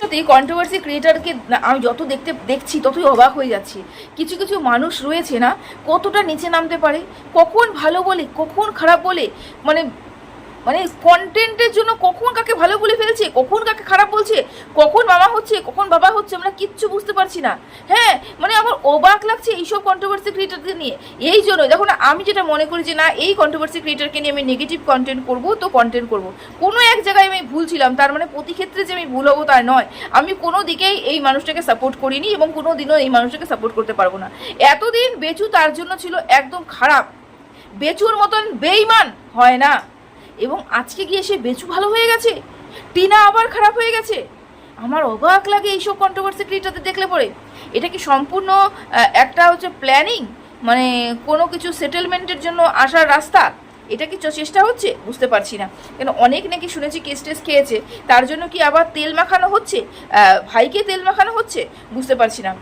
সত্যি কন্ট্রোভার্সি ক্রিয়েটারকে আমি যত দেখতে, দেখছি, ততই অবাক হয়ে যাচ্ছি। কিছু কিছু মানুষ রয়েছে না, কতটা নিচে নামতে পারে, কখন ভালো বলে, কখন খারাপ বলে মানে মানে কন্টেন্টের জন্য কখন কাকে ভালো বলে ফেলছে, কখন কাকে খারাপ বলছে, কখন মামা হচ্ছে, কখন বাবা হচ্ছে, আমরা কিচ্ছু বুঝতে পারছি না। হ্যাঁ মানে আমার অবাক লাগছে এইসব কন্ট্রোভার্সি ক্রিয়েটারদের নিয়ে। এই জন্য দেখুন আমি যেটা মনে করি যে না, এই কন্ট্রোভার্সি ক্রিয়েটারকে নিয়ে আমি নেগেটিভ কন্টেন্ট করব, তো কন্টেন্ট করব। কোনো এক জায়গায় আমি ভুল ছিলাম, তার মানে প্রতি ক্ষেত্রে যে আমি ভুল হব তা নয়। আমি কোনো দিকেই এই মানুষটাকে সাপোর্ট করিনি এবং কোনো দিনও এই মানুষটাকে সাপোর্ট করতে পারব না। এতদিন বেচু তার জন্য ছিল একদম খারাপ। বেচুর মতন বেইমান হয় না। এবং আজকে গিয়ে সে বেচু ভালো হয়ে গেছে? টিনা আবার খারাপ হয়ে গেছে? আমার অবাক লাগে এইসব কন্ট্রোভার্সি ক্রিয়েটারদের দেখলে পরে। এটা কি সম্পূর্ণ একটা হচ্ছে প্ল্যানিং মানে কোনো কিছু সেটেলমেন্টের জন্য আসার রাস্তা? এটা কি চেষ্টা হচ্ছে? বুঝতে পারছি না। কেন অনেক নাকি শুনেছি কেস টেস খেয়েছে। তার জন্য কি আবার তেল মাখানো হচ্ছে? ভাইকে তেল মাখানো হচ্ছে? বুঝতে পারছি না।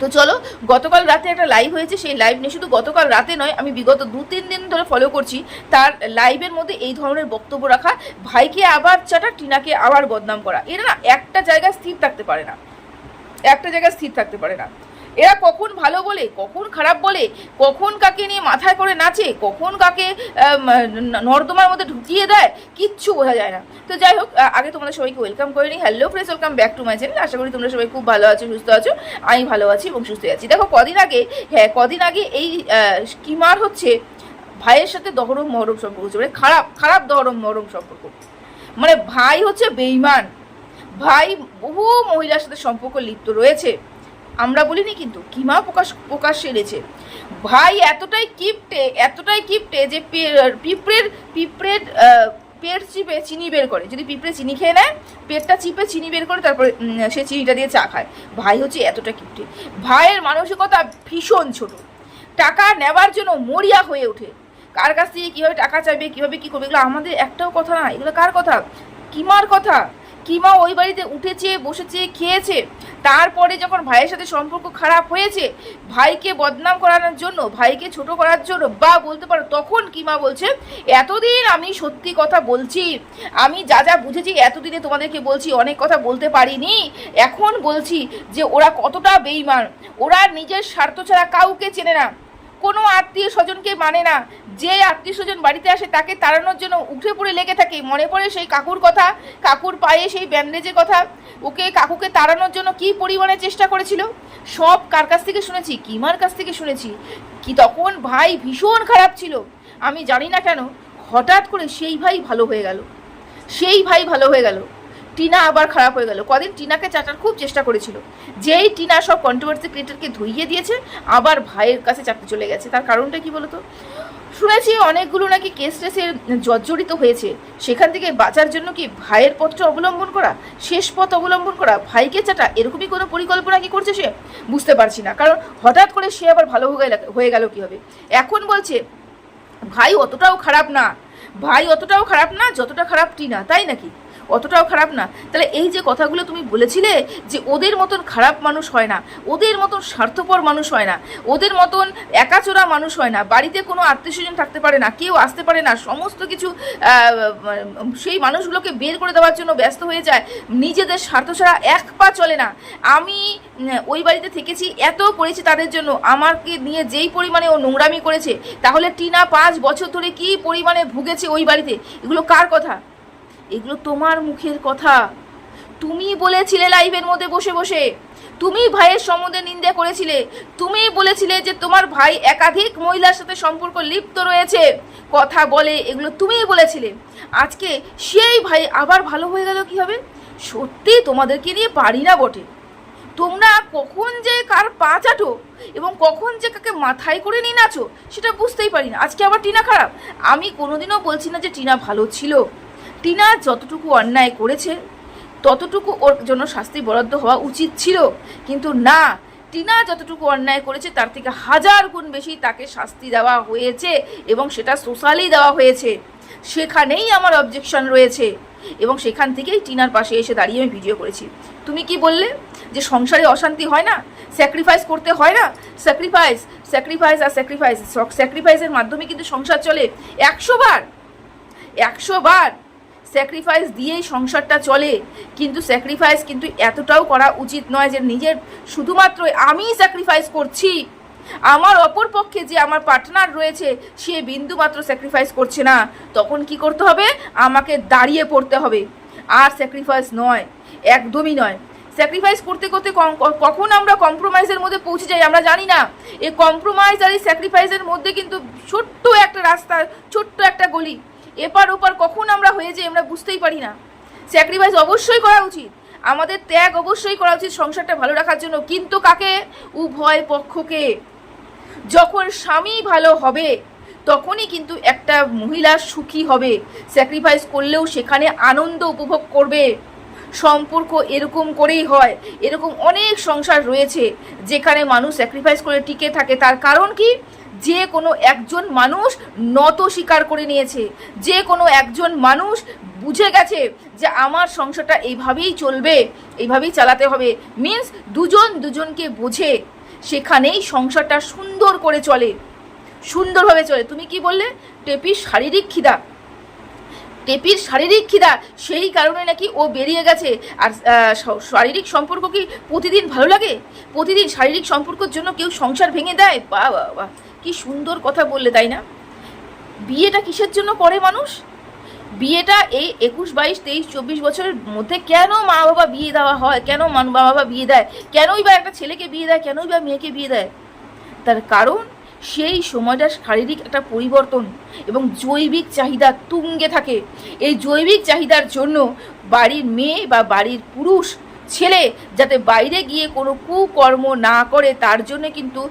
তো চলো, গতকাল রাতে একটা লাইভ হয়েছে, সেই লাইভ নিয়ে শুধু গতকাল রাতে নয়, আমি বিগত দু তিন দিন ধরে ফলো করছি। তার লাইভের মধ্যে এই ধরনের বক্তব্য রাখা, ভাইকে আবার চাটা, টিনাকে আবার বদনাম করা। এরা না একটা জায়গায় স্থির থাকতে পারে না। একটা জায়গায় স্থির থাকতে পারে না। এরা কখন ভালো বলে, কখন খারাপ বলে, কখন কাকে নিয়ে মাথায় করে নাচে, কখন কাকে নর্দমার মধ্যে ঢুকিয়ে দেয়, কিচ্ছু বোঝা যায় না। তো যাই হোক আগে তোমাদের সবাইকে ওয়েলকাম করে নিই। Hello friends welcome back to my channel আশা করি তোমরা সবাই খুব ভালো আছো, সুস্থ আছো। আমি ভালো আছি এবং সুস্থ আছি। দেখো, কদিন আগে হ্যাঁ কদিন আগে এই স্কিমার হচ্ছে ভাইয়ের সাথে দহরম মহরম সম্পর্ক হচ্ছে। মানে খারাপ খারাপ দহরম মহরম সম্পর্ক। মানে ভাই হচ্ছে বেইমান। ভাই বহু মহিলার সাথে সম্পর্ক লিপ্ত রয়েছে। আমরা বলিনি কিন্তু কিমা প্রকাশ প্রকাশ সেরেছে ভাই, এতটাই কিপটে এতটাই কিপটে যে পিঁপড়ের পিঁপড়ের পেট চিপে চিনি বের করে। যদি পিঁপড়ে চিনি খেয়ে নেয়, পেটটা চিপে চিনি বের করে তারপরে সে চিনিটা দিয়ে চা খায়। ভাই হচ্ছে এতটা কিপটে। ভাইয়ের মানসিকতা ভীষণ ছোট। টাকা নেবার জন্য মরিয়া হয়ে ওঠে। কার কাছ থেকে কীভাবে টাকা চাইবে, কীভাবে কী করবে, এগুলো আমাদের একটাও কথা না। এগুলো কার কথা? কিমার কথা? কিমা ওই বাড়িতে উঠেছে, বসেছে, খেয়েছে। তারপরে যখন ভাইয়ের সাথে সম্পর্ক খারাপ হয়েছে, ভাইকে বদনাম করানোর জন্য, ভাইকে ছোট করার জন্য, বা বলতে পারো তখন কিমা বলছে, এতদিন আমি সত্যি কথা বলছি। আমি যা যা বুঝেছি এতদিনে তোমাদেরকে বলছি, অনেক কথা বলতে পারিনি। এখন বলছি যে ওরা কতটা বেইমান ওরা নিজের স্বার্থ ছাড়া কাউকে চেনে না। কোনো আত্মীয় স্বজনকে মানে না। যে আত্মীয় স্বজন বাড়িতে আসে তাকে তাড়ানোর জন্য উঠে পড়ে লেগে থাকে। মনে পড়ে সেই কাকুর কথা, কাকুর পায়ে সেই ব্যান্ডেজের কথা। ওকে কাকুকে তাড়ানোর জন্য কি পরিমাণে চেষ্টা করেছিল? সব কার কাছ থেকে শুনেছি, কিমার কাছ থেকে শুনেছি। কি তখন ভাই ভীষণ খারাপ ছিল। আমি জানি না কেন, হঠাৎ করে সেই ভাই ভালো হয়ে গেল। সেই ভাই ভালো হয়ে গেল। টিনা আবার খারাপ হয়ে গেল। কদিন টিনাকে চাটার খুব চেষ্টা করেছিল। যেই টিনা সব কন্ট্রোভার্সি ক্রিয়েটারকে ধুইয়ে দিয়েছে, আবার ভাইয়ের কাছে চাপতে চলে গেছে। তার কারণটা কি বলতো? শুনেছি অনেকগুলো নাকি কেস টেসের জর্জরিত হয়েছে। সেখান থেকে বাঁচার জন্য কি ভাইয়ের পথটা অবলম্বন করা, শেষ পথ অবলম্বন করা, ভাইকে চাটা এরকমই কোনো পরিকল্পনা কি করছে সে? বুঝতে পারছি না। কারণ হঠাৎ করে সে আবার ভালো হয়ে গেল হয়ে গেল কি হবে এখন বলছে, ভাই অতটাও খারাপ না। ভাই অতটাও খারাপ না, যতটা খারাপ টিনা, তাই নাকি? অতটাও খারাপ না। তাহলে এই যে কথাগুলো তুমি বলেছিলে যে ওদের মতন খারাপ মানুষ হয় না, ওদের মতন স্বার্থপর মানুষ হয় না, ওদের মতন একাচোরা মানুষ হয় না, বাড়িতে কোনো আত্মীয় স্বজন থাকতে পারে না, কেউ আসতে পারে না, সমস্ত কিছু সেই মানুষগুলোকে বের করে দেওয়ার জন্য ব্যস্ত হয়ে যায়, নিজেদের স্বার্থ ছাড়া এক পা চলে না। আমি ওই বাড়িতে থেকেছি, এত করেছি তাদের জন্য, আমাকে নিয়ে যেই পরিমাণে ও নোংরামি করেছে, তাহলে টিনা পাঁচ বছর ধরে কি পরিমাণে ভুগেছে ওই বাড়িতে? এগুলো কার কথা? এগুলো তোমার মুখের কথা। তুমি বলেছিলে লাইভের মধ্যে বসে বসে। তুমি ভাইয়ের সম্বন্ধে নিন্দা করেছিলে। তুমি বলেছিলে যে তোমার ভাই একাধিক মহিলার সাথে সম্পর্ক লিপ্ত রয়েছে। কথা বলে এগুলো তুমিই বলেছিলে। আজকে সেই ভাই আবার ভালো হয়ে গেল কি হবে সত্যি তোমাদেরকে নিয়ে পারি না বটে। তোমরা কখন যে কার পা চাটো এবং কখন যে কাকে মাথায় করে নিয়ে নাচো, সেটা বুঝতেই পারি না। আজকে আবার টিনা খারাপ। আমি কোনোদিনও বলছি না যে টিনা ভালো ছিল। টিনা যতটুকু অন্যায় করেছে, ততটুকু ওর জন্য শাস্তি বরাদ্দ হওয়া উচিত ছিল। কিন্তু না, টিনা যতটুকু অন্যায় করেছে, তার থেকে হাজার গুণ বেশি তাকে শাস্তি দেওয়া হয়েছে এবং সেটা সোশ্যালি দেওয়া হয়েছে। সেখানেই আমার অবজেকশন রয়েছে এবং সেখান থেকেই টিনার পাশে এসে দাঁড়িয়ে আমি ভিডিও করেছি। তুমি কি বললে যে সংসারে অশান্তি হয় না? স্যাক্রিফাইস করতে হয় না? স্যাক্রিফাইস স্যাক্রিফাইস আর স্যাক্রিফাইস স্যাক্রিফাইসের মাধ্যমে কিন্তু সংসার চলে। একশো বার একশো বার স্যাক্রিফাইস দিয়েই সংসারটা চলে, কিন্তু স্যাক্রিফাইস কিন্তু এতটাও করা উচিত নয় যে নিজের শুধুমাত্র আমি স্যাক্রিফাইস করছি। আমার অপর পক্ষে যে আমার পার্টনার রয়েছে, সে বিন্দু মাত্র স্যাক্রিফাইস করছে না। তখন কি করতে হবে? আমাকে দাঁড়িয়ে পড়তে হবে। আর স্যাক্রিফাইস নয়, একদমই নয়। স্যাক্রিফাইস করতে করতে কখন আমরা কম্প্রোমাইজের মধ্যে পৌঁছে যাই আমরা জানি না। এই কম্প্রোমাইজ আর এই স্যাক্রিফাইসের মধ্যে কিন্তু ছোট্ট একটা রাস্তা, ছোট্ট একটা গলি। এপার ওপার কখন আমরা হয়ে যাই আমরা বুঝতেই পারি না। স্যাক্রিফাইস অবশ্যই করা উচিত। আমাদের ত্যাগ অবশ্যই করা উচিত সংসারটা ভালো রাখার জন্য। কিন্তু কাকে? উভয় পক্ষকে। যখন স্বামী ভালো হবে, তখনই কিন্তু একটা মহিলা সুখী হবে। স্যাক্রিফাইস করলেও সেখানে আনন্দ উপভোগ করবে। সম্পর্ক এরকম করেই হয়। এরকম অনেক সংসার রয়েছে যেখানে মানুষ স্যাক্রিফাইস করে টিকে থাকে। তার কারণ কি? যে কোনো একজন মানুষ নত স্বীকার করে নিয়েছে। যে কোনো একজন মানুষ বুঝে গেছে যে আমার সংসারটা এইভাবেই চলবে, এইভাবেই চালাতে হবে। মিন্স দুজন দুজনকে বোঝে সেখানেই সংসারটা সুন্দর করে চলে। সুন্দরভাবে চলে। তুমি কি বললে? টেপির শারীরিক খিদা। টেপির শারীরিক খিদা, সেই কারণে নাকি ও বেরিয়ে গেছে। আর শারীরিক সম্পর্ক কি প্রতিদিন ভালো লাগে? প্রতিদিন শারীরিক সম্পর্কের জন্য কেউ সংসার ভেঙে দেয়? বা বা কি সুন্দর কথা বললে, তাই না? বিয়েটা কিসের জন্য করে মানুষ? বিয়েটা এই একুশ, বাইশ, তেইশ, চব্বিশ বছরের মধ্যে কেন মা বাবা বিয়ে দেওয়া হয়? কেন মা বাবা বিয়ে দেয়? কেনই বা একটা ছেলেকে বিয়ে দেয়? কেনই বা মেয়েকে বিয়ে দেয়? তার কারণ সেই সময়টা শারীরিক একটা পরিবর্তন এবং জৈবিক চাহিদা তুঙ্গে থাকে। এই জৈবিক চাহিদার জন্য বাড়ির মেয়ে বা বাড়ির পুরুষ, ছেলে যাতে বাইরে গিয়ে কোনো কুকর্ম না করে, তার জন্য কিন্তু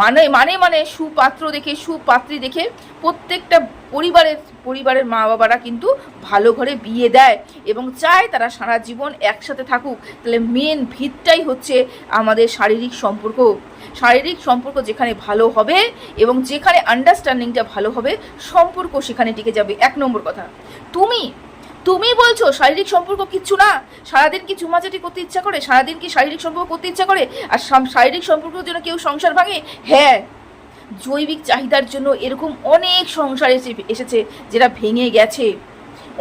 মানে মানে মানে সুপাত্র দেখে, সুপাত্রী দেখে প্রত্যেকটা পরিবারের পরিবারের মা বাবারা কিন্তু ভালো ঘরে বিয়ে দেয় এবং চায় তারা সারা জীবন একসাথে থাকুক। তাহলে মেন ভিতটাই হচ্ছে আমাদের শারীরিক সম্পর্ক। শারীরিক সম্পর্ক যেখানে ভালো হবে এবং যেখানে আন্ডারস্ট্যান্ডিংটা ভালো হবে, সম্পর্ক সেখানে টিকে যাবে। এক নম্বর কথা, তুমি তুমি বলছো শারীরিক সম্পর্ক কিচ্ছু না? সারাদিন কি চুমাচাটি করতে ইচ্ছা করে? সারাদিন কি শারীরিক সম্পর্ক করতে ইচ্ছা করে? আর শারীরিক সম্পর্কের জন্য কেউ সংসার ভাঙে? হ্যাঁ। জৈবিক চাহিদার জন্য এরকম অনেক সংসার এসে এসেছে যেটা ভেঙে গেছে।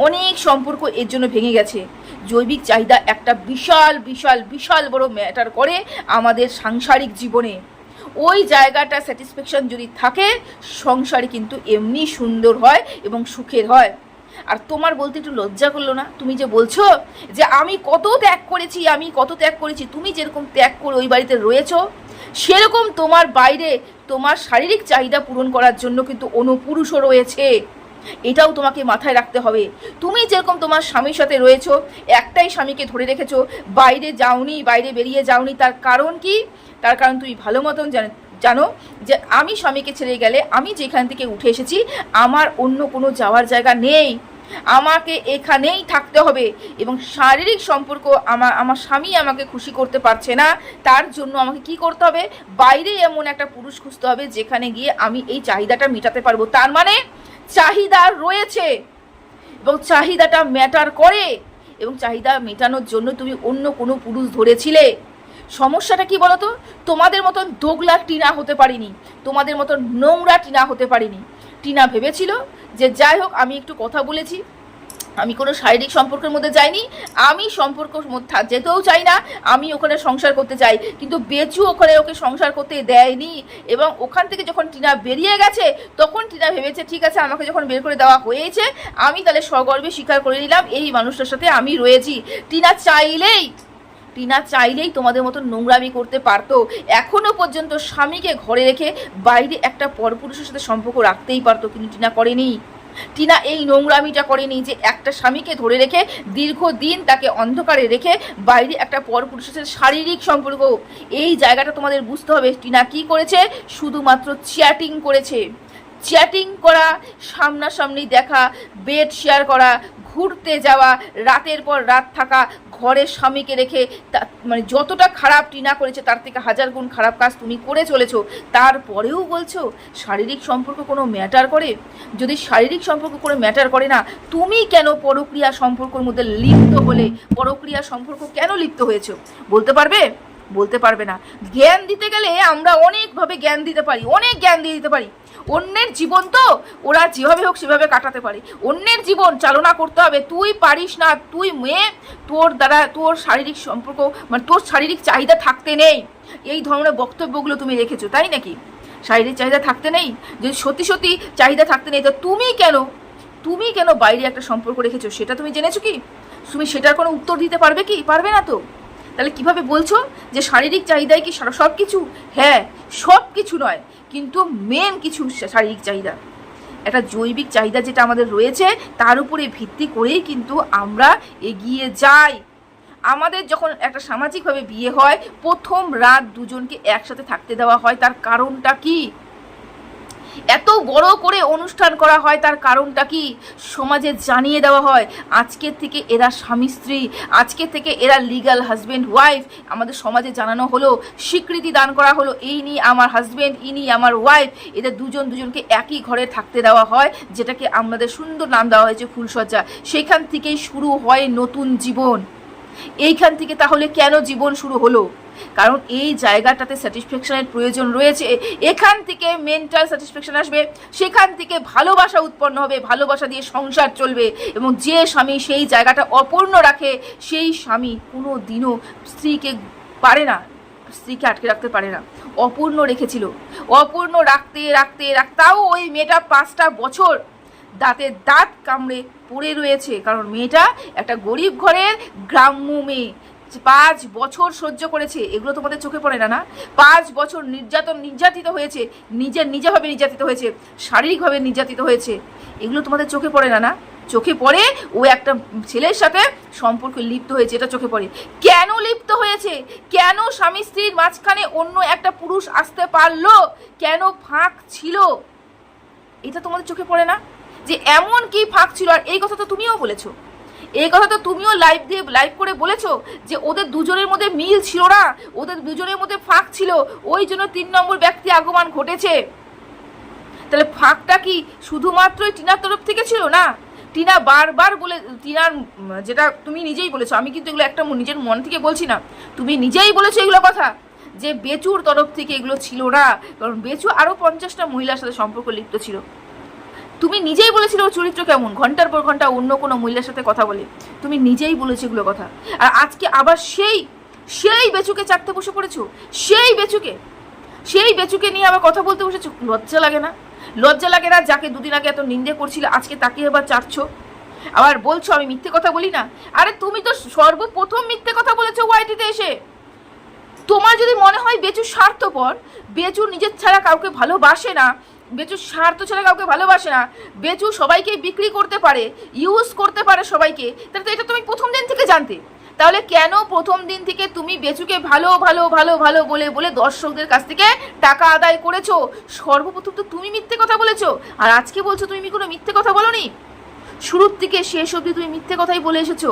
অনেক সম্পর্ক এর জন্য ভেঙে গেছে। জৈবিক চাহিদা একটা বিশাল বিশাল বিশাল বড় ম্যাটার করে আমাদের সাংসারিক জীবনে। ওই জায়গাটা স্যাটিসফ্যাকশন যদি থাকে, সংসারে কিন্তু এমনি সুন্দর হয় এবং সুখের হয়। আর তোমার বলতে একটু লজ্জা করল না? তুমি যে বলছো যে আমি কত ত্যাগ করেছি, আমি কত ত্যাগ করেছি, তুমি যেরকম ত্যাগ করে ওই বাড়িতে রয়েছো, সেরকম তোমার বাইরে তোমার শারীরিক চাহিদা পূরণ করার জন্য কিন্তু অনুপুরুষও রয়েছে। এটাও তোমাকে মাথায় রাখতে হবে। তুমি যেরকম তোমার স্বামীর সাথে রয়েছো, একটাই স্বামীকে ধরে রেখেছো, বাইরে যাওনি, বাইরে বেরিয়ে যাওনি, তার কারণ কি? তার কারণ তুমি ভালো মতন জান- জানো যে আমি স্বামীকে ছেড়ে গেলে আমি যেখান থেকে উঠে এসেছি, আমার অন্য কোনো যাওয়ার জায়গা নেই। আমাকে এখানেই থাকতে হবে এবং শারীরিক সম্পর্ক আমার আমার স্বামী আমাকে খুশি করতে পারছে না, তার জন্য আমাকে কি করতে হবে? বাইরে এমন একটা পুরুষ খুঁজতে হবে যেখানে গিয়ে আমি এই চাহিদাটা মেটাতে পারব। তার মানে চাহিদা রয়েছে এবং চাহিদাটা ম্যাটার করে এবং চাহিদা মেটানোর জন্য তুমি অন্য কোনো পুরুষ ধরেছিলে। সমস্যাটা কি বলতো? তোমাদের মতন দোগলা টিনা হতে পারিনি, তোমাদের মতন নোংরা টিনা হতে পারিনি। টিনা ভেবেছিল যে যাই হোক, আমি একটু কথা বলেছি। আমি কোনো শারীরিক সম্পর্কের মধ্যে যাইনি। আমি সম্পর্কের মধ্যে যেতেও চাই না। আমি ওখানে সংসার করতে চাই। কিন্তু বেচু ওখানে ওকে সংসার করতে দেয়নি। এবং ওখান থেকে যখন টিনা বেরিয়ে গেছে, তখন টিনা ভেবেছে, ঠিক আছে, আমাকে যখন বের করে দেওয়া হয়েছে, আমি তাহলে সগর্বে স্বীকার করে নিলাম। এই মানুষটার সাথে আমি রয়েছি। টিনা চাইলেই টিনা চাইলেই তোমাদের মতো নোংরামি করতে পারতো। এখনও পর্যন্ত স্বামীকে ঘরে রেখে বাইরে একটা পরপুরুষের সাথে সম্পর্ক রাখতেই পারতো, কিন্তু টিনা করেনি। টিনা এই নোংরামিটা করেনি যে একটা স্বামীকে ধরে রেখে দীর্ঘদিন তাকে অন্ধকারে রেখে বাইরে একটা পরপুরুষের সাথে শারীরিক সম্পর্ক। এই জায়গাটা তোমাদের বুঝতে হবে, টিনা কি করেছে? শুধুমাত্র চ্যাটিং করেছে। চ্যাটিং করা, সামনাসামনি দেখা, বেড শেয়ার করা ঘুরতে যাওয়া, রাতের পর রাত থাকা, ঘরের স্বামীকে রেখে মানে যতটা খারাপ টিনা করেছে, তার থেকে হাজার গুণ খারাপ কাজ তুমি করে চলেছো। তারপরেও বলছো, শারীরিক সম্পর্ক কোনো ম্যাটার করে? যদি শারীরিক সম্পর্ক কোনো ম্যাটার করে না, তুমি কেন পরক্রিয়া সম্পর্কের মধ্যে লিপ্ত হলে পরক্রিয়া সম্পর্ক কেন লিপ্ত হয়েছো? বলতে পারবে? বলতে পারবে না। জ্ঞান দিতে গেলে আমরা অনেকভাবে জ্ঞান দিতে পারি, অনেক জ্ঞান দিয়ে দিতে পারি। অন্যের জীবন তো ওরা যেভাবে হোক সেভাবে কাটাতে পারে। অন্যের জীবন চালনা করতে হবে, তুই পারিস না, তুই মেয়ে, তোর দ্বারা তোর শারীরিক সম্পর্ক মানে তোর শারীরিক চাহিদা থাকতে নেই। এই ধরনের বক্তব্যগুলো তুমি রেখেছো, তাই নাকি? শারীরিক চাহিদা থাকতে নেই? যদি সত্যি সত্যি চাহিদা থাকতে নেই, তো তুমি কেন তুমি কেন বাইরে একটা সম্পর্ক রেখেছো, সেটা তুমি জেনেছো কি? তুমি সেটার কোনো উত্তর দিতে পারবে কি? পারবে না তো? তাহলে কীভাবে বলছো যে শারীরিক চাহিদাই কি সব কিছু হ্যাঁ সব কিছু নয়, কিন্তু মেন কিছু শারীরিক চাহিদা। একটা জৈবিক চাহিদা যেটা আমাদের রয়েছে, তার উপরে ভিত্তি করেই কিন্তু আমরা এগিয়ে যাই। আমাদের যখন একটা সামাজিকভাবে বিয়ে হয়, প্রথম রাত দুজনকে একসাথে থাকতে দেওয়া হয়, তার কারণটা কি? এত বড় করে অনুষ্ঠান করা হয়, তার কারণটা কি সমাজে জানিয়ে দেওয়া হয়? আজকের থেকে এরা স্বামী স্ত্রী আজকের থেকে এরা লিগাল হাজব্যান্ড ওয়াইফ আমাদের সমাজে জানানো হলো, স্বীকৃতি দান করা হলো, এই নিয়ে আমার হাজব্যান্ড ইনি আমার ওয়াইফ এদের দুজন দুজনকে একই ঘরে থাকতে দেওয়া হয়, যেটাকে আমাদের সুন্দর নাম দেওয়া হয়েছে ফুলসজ্জা সেখান থেকেই শুরু হয় নতুন জীবন। এইখান থেকে তাহলে কেন জীবন শুরু হলো? কারণ এই জায়গাটাতে স্যাটিসফ্যাকশনের প্রয়োজন রয়েছে। এখান থেকে মেন্টাল স্যাটিসফ্যাকশন আসবে, সেখান থেকে ভালোবাসা উৎপন্ন হবে, ভালোবাসা দিয়ে সংসার চলবে এবং যে স্বামী সেই জায়গাটা অপূর্ণ রাখে, সেই স্বামী কোনো দিনও স্ত্রীকে পারে না, স্ত্রীকে আটকে রাখতে পারে না। অপূর্ণ রেখেছিল। অপূর্ণ রাখতে রাখতে রাখ তাও ওই মেয়েটা পাঁচটা বছর দাঁতে দাঁত কামড়ে পড়ে রয়েছে। কারণ মেয়েটা একটা গরিব ঘরের গ্রাম্য মেয়ে। পাঁচ বছর সহ্য করেছে। এগুলো তোমাদের চোখে পড়ে না না? পাঁচ বছর নির্যাতন, নির্যাতিত হয়েছে। নিজের, নিজেভাবে নির্যাতিত হয়েছে। শারীরিকভাবে নির্যাতিত হয়েছে। এগুলো তোমাদের চোখে পড়ে না না? চোখে পড়ে ও একটা ছেলের সাথে সম্পর্কে লিপ্ত হয়েছে, এটা চোখে পড়ে। কেন লিপ্ত হয়েছে? কেন স্বামী স্ত্রীর মাঝখানে অন্য একটা পুরুষ আসতে পারল? কেন ফাঁক ছিল? এটা তোমাদের চোখে পড়ে না? যে এমন কি ফাঁক ছিল? আর এই কথা তো তুমিও বলেছ। এই কথা তো তুমিও লাইভ দিয়ে লাইভ করে বলেছ যে ওদের দুজনের মধ্যে মিল ছিল না, ওদের দুজনের মধ্যে ফাঁক ছিল, ওই জন্য তিন নম্বর ব্যক্তি আগমন ঘটেছে। তাহলে ফাঁকটা কি শুধুমাত্রই টিনার তরফ থেকে ছিল না? টিনা বারবার বলে, টিনার যেটা তুমি নিজেই বলেছ, আমি কিন্তু এগুলো একটা নিজের মন থেকে বলছি না, তুমি নিজেই বলেছ এগুলো কথা, যে বেচুর তরফ থেকে এগুলো ছিল না, কারণ বেচু আরও পঞ্চাশটা মহিলার সাথে সম্পর্ক লিপ্ত ছিল। তুমি নিজেই বলেছিলে ওর চরিত্র কেমন? ঘণ্টার পর ঘণ্টা অন্য কোনো মহিলার সাথে কথা বলে। তুমি নিজেই বলেছ এগুলো কথা। আর আজকে আবার সেই সেই বেচুকে চাকতে বসে পড়েছো? সেই বেচুকে? সেই বেচুকে নিয়ে আবার কথা বলতে বসেছো? লজ্জা লাগে না? লজ্জা লাগে না যাকে দুদিন আগে এত নিন্দে করছিল, আজকে তাকে এবার চাটছো? আবার বলছো, আমি মিথ্যে কথা বলি না? আরে তুমি তো সর্বপ্রথম মিথ্যে কথা বলেছ ওয়াইটিতে এসে। তোমার যদি মনে হয় বেচু স্বার্থপর, বেচু নিজের ছাড়া কাউকে ভালোবাসে না বেচু স্বার্থ ছাড়া কাউকে ভালোবাসে না। বেচু সবাইকে বিক্রি করতে পারে ইউজ করতে পারে সবাইকে। তাহলে তো এটা তুমি প্রথম দিন থেকে জানতে। তাহলে কেন প্রথম দিন থেকে তুমি বেচুকে ভালো ভালো ভালো ভালো বলে বলে দর্শকদের কাছ থেকে টাকা আদায় করেছ? সর্বপ্রথম তো তুমি মিথ্যে কথা বলেছ। আর আজকে বলছো তুমি কোনো মিথ্যে কথা বলনি? শুরুর থেকে শেষ অবধি তুমি মিথ্যে কথাই বলে এসেছ।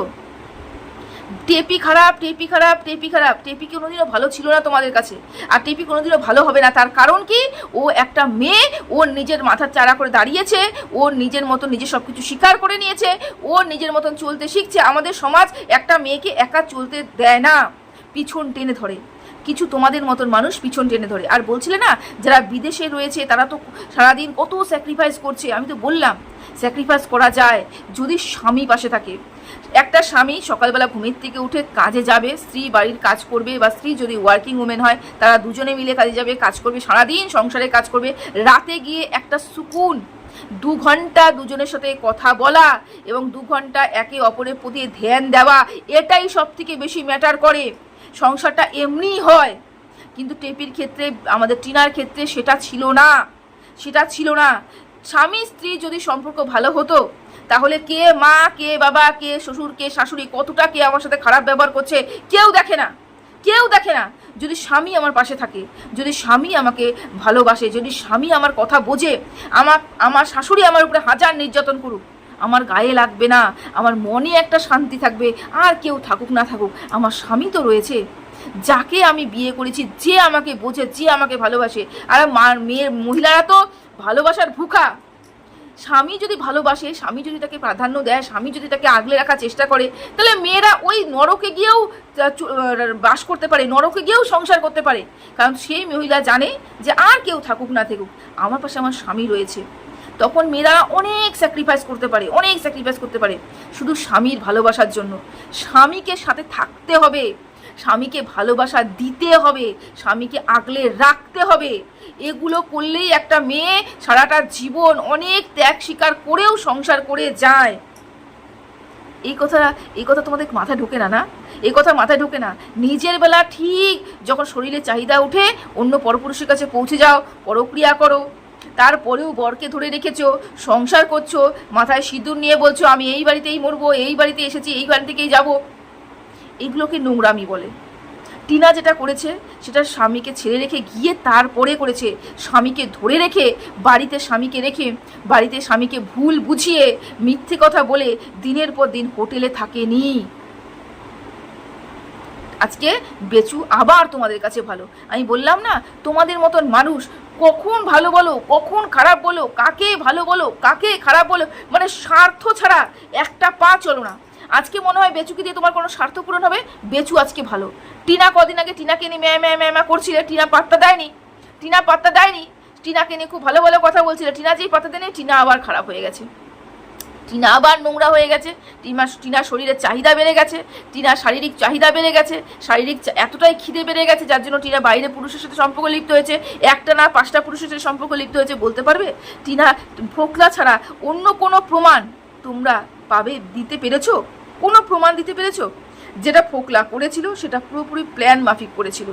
টেপি খারাপ টেপি খারাপ টেপি খারাপ। টেপি কোনোদিনও ভালো ছিল না তোমাদের কাছে? আর টেপি কোনোদিনও ভালো হবে না। তার কারণ কি? ও একটা মেয়ে ওর নিজের মাথার চারা করে দাঁড়িয়েছে ওর নিজের মতো নিজে সব কিছু স্বীকার করে নিয়েছে, ও নিজের মতন চলতে শিখছে। আমাদের সমাজ একটা মেয়েকে একা চলতে দেয় না। পিছন টেনে ধরে। কিছু তোমাদের মতন মানুষ পিছন টেনে ধরে। আর বলছিলে না, যারা বিদেশে রয়েছে, তারা তো সারাদিন কত স্যাক্রিফাইস করছে। আমি তো বললাম স্যাক্রিফাইস করা যায় যদি স্বামী পাশে থাকে। একটা স্বামী সকালবেলা ঘুমের থেকে উঠে কাজে যাবে, স্ত্রী বাড়ির কাজ করবে বা স্ত্রী যদি ওয়ার্কিং উমেন হয়, তারা দুজনে মিলে কাজে যাবে, কাজ করবে, সারাদিন সংসারে কাজ করবে, রাতে গিয়ে একটা সুকুন, দু ঘণ্টা দুজনের সাথে কথা বলা এবং দু ঘণ্টা একে অপরের প্রতি ধ্যান দেওয়া, এটাই সব থেকে বেশি ম্যাটার করে। সংসারটা এমনিই হয়, কিন্তু টেপির ক্ষেত্রে, আমাদের টিনার ক্ষেত্রে সেটা ছিল না। সেটা ছিল না। স্বামী স্ত্রী যদি সম্পর্ক ভালো হতো, তাহলে কে মা, কে বাবা, কে শ্বশুর, কে শাশুড়ি, কতটা কে আমার সাথে খারাপ ব্যবহার করছে, কেউ দেখে না। কেউ দেখে না। যদি স্বামী আমার পাশে থাকে, যদি স্বামী আমাকে ভালোবাসে, যদি স্বামী আমার কথা বোঝে, আমার আমার শাশুড়ি আমার উপরে হাজার নির্যাতন করুক, আমার গায়ে লাগবে না, আমার মনে একটা শান্তি থাকবে, আর কেউ থাকুক না থাকুক, আমার স্বামী তো রয়েছে। যাকে আমি বিয়ে করেছি, যে আমাকে বোঝে, যে আমাকে ভালোবাসে, আর মার মেয়ের মহিলারা তো ভালোবাসার ভুখা। স্বামী যদি ভালোবাসে, স্বামী যদি তাকে প্রাধান্য দেয়, স্বামী যদি তাকে আগলে রাখার চেষ্টা করে, তাহলে মেয়েরা ওই নরকে গিয়েও বাস করতে পারে, নরকে গিয়েও সংসার করতে পারে। কারণ সেই মহিলা জানে যে আর কেউ থাকুক না থাকুক, আমার পাশে আমার স্বামী রয়েছে। তখন মেয়েরা অনেক স্যাক্রিফাইস করতে পারে, অনেক স্যাক্রিফাইস করতে পারে। শুধু স্বামীর ভালোবাসার জন্য। স্বামীকে সাথে থাকতে হবে। স্বামীকে ভালোবাসা দিতে হবে, স্বামীকে আগলে রাখতে হবে। এগুলো করলেই একটা মেয়ে সারাটা জীবন অনেক ত্যাগ স্বীকার করেও সংসার করে যায়। এই কথা এই কথা তোমাদের মাথায় ঢোকে না না? এই কথা মাথায় ঢোকে না। নিজের বেলা ঠিক যখন শরীরে চাহিদা উঠে অন্য পরপুরুষের কাছে পৌঁছে যাও, পরক্রিয়া করো। তারপরেও বরকে ধরে রেখেছো, সংসার করছ, মাথায় সিঁদুর নিয়ে বলছো, আমি এই বাড়িতেই মরবো, এই বাড়িতে এসেছি, এই বাড়ি থেকেই যাব। এগুলোকে নোংরামি বলে। টিনা যেটা করেছে, সেটা স্বামীকে ছেড়ে রেখে গিয়ে তারপরে করেছে। স্বামীকে ধরে রেখে, বাড়িতে স্বামীকে রেখে, বাড়িতে স্বামীকে ভুল বুঝিয়ে, মিথ্যে কথা বলে দিনের পর দিন হোটেলে থাকেনি। আজকে বেচু আবার তোমাদের কাছে ভালো। আমি বললাম না, তোমাদের মতন মানুষ কখন ভালো বলো, কখন খারাপ বলো, কাকে ভালো বলো, কাকে খারাপ বলো মানে স্বার্থ ছাড়া একটা পা চলো না। আজকে মনে হয় বেচুকে দিয়ে তোমার কোনো স্বার্থ পূরণ হবে? বেচু আজকে ভালো। টিনা কদিন আগে টিনাকে নিয়ে ম্যা ম্যা ম্যা করছিলে। টিনা পাত্তা দেয়নি। টিনা পাত্তা দেয়নি। টিনাকে নিয়ে খুব ভালো ভালো কথা বলছিলে। টিনা যেই পাত্তা দেয়নি, টিনা আবার খারাপ হয়ে গেছে। টিনা আবার নোংরা হয়ে গেছে। টিনা টিনার শরীরের চাহিদা বেড়ে গেছে। টিনার শারীরিক চাহিদা বেড়ে গেছে। শারীরিক এতটাই খিদে বেড়ে গেছে, যার জন্য টিনা বাইরে পুরুষের সাথে সম্পর্ক লিপ্ত হয়েছে। একটা না পাঁচটা পুরুষের সাথে সম্পর্ক লিপ্ত হয়েছে, বলতে পারবে? টিনা ফোকলা ছাড়া অন্য কোনো প্রমাণ তোমরা পাবে, দিতে পেরেছ? কোনো প্রমাণ দিতে পেরেছ? যেটা ফোকলা করেছিল, সেটা পুরোপুরি প্ল্যান মাফিক করেছিল।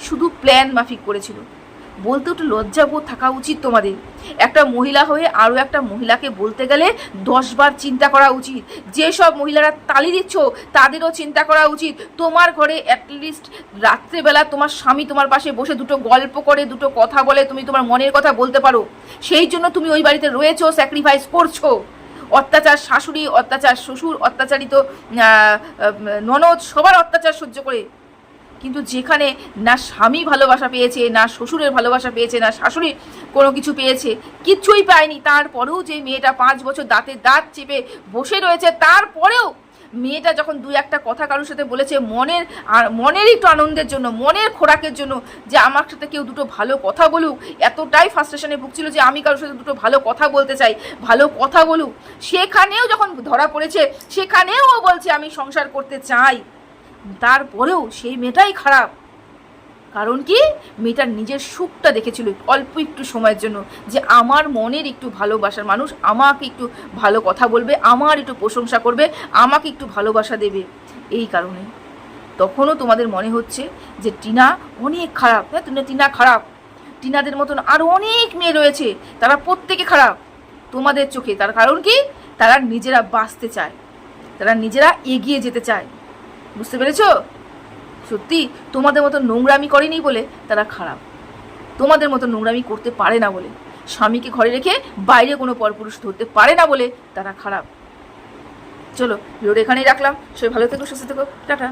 শুধু প্ল্যান মাফিক করেছিল। বলতে একটু লজ্জাবোধ থাকা উচিত তোমাদের। একটা মহিলা হয়ে আরও একটা মহিলাকে বলতে গেলে দশবার চিন্তা করা উচিত। যেসব মহিলারা তালি দিচ্ছ, তাদেরও চিন্তা করা উচিত। তোমার ঘরে অ্যাটলিস্ট রাত্রেবেলা তোমার স্বামী তোমার পাশে বসে দুটো গল্প করে, দুটো কথা বলে, তুমি তোমার মনের কথা বলতে পারো। সেই জন্য তুমি ওই বাড়িতে রয়েছো স্যাক্রিফাইস করছ। অত্যাচার শাশুড়ি, অত্যাচার শ্বশুর, অত্যাচারিত ননদ, সবার অত্যাচার সহ্য করে। কিন্তু যেখানে না স্বামী ভালোবাসা পেয়েছে, না শ্বশুরের ভালোবাসা পেয়েছে, না শাশুড়ি কোনো কিছু পেয়েছে কিচ্ছুই পায়নি। তারপরেও যে মেয়েটা পাঁচ বছর দাঁতের দাঁত চেপে বসে রয়েছে, তারপরেও মেয়েটা যখন দুই একটা কথা কারোর সাথে বলেছে, মনের আর মনের একটু আনন্দের জন্য, মনের খোরাকের জন্য যে আমার সাথে কেউ দুটো ভালো কথা বলুক, এতটাই ফার্স্টেশনে ভুগছিল যে আমি কারোর সাথে দুটো ভালো কথা বলতে চাই, ভালো কথা বলুক। সেখানেও যখন ধরা পড়েছে, সেখানেও বলছে, আমি সংসার করতে চাই। তারপরেও সেই মেয়েটাই খারাপ। কারণ কি? মেয়েটার নিজের সুখটা দেখেছিল অল্প একটু সময়ের জন্য, যে আমার মনের একটু ভালোবাসার মানুষ আমাকে একটু ভালো কথা বলবে, আমার একটু প্রশংসা করবে, আমাকে একটু ভালোবাসা দেবে। এই কারণে। তখনও তোমাদের মনে হচ্ছে যে টিনা অনেক খারাপ। হ্যাঁ তুমি টিনা খারাপ। টিনাদের মতন আরও অনেক মেয়ে রয়েছে, তারা প্রত্যেকে খারাপ। তোমাদের চোখে। তার কারণ কি? তারা নিজেরা বাঁচতে চায়। তারা নিজেরা এগিয়ে যেতে চায়। বুঝতে পেরেছ? সত্যি, তোমাদের মতো নোংরামি করেনি বলে তারা খারাপ। তোমাদের মতো নোংরামি করতে পারে না বলে, স্বামীকে ঘরে রেখে বাইরে কোনো পরপুরুষ ধরতে পারে না বলে তারা খারাপ। চলো ভিডিওটা এখানেই রাখলাম। সে ভালো থেকো, সুস্থ থেকো। টাটা।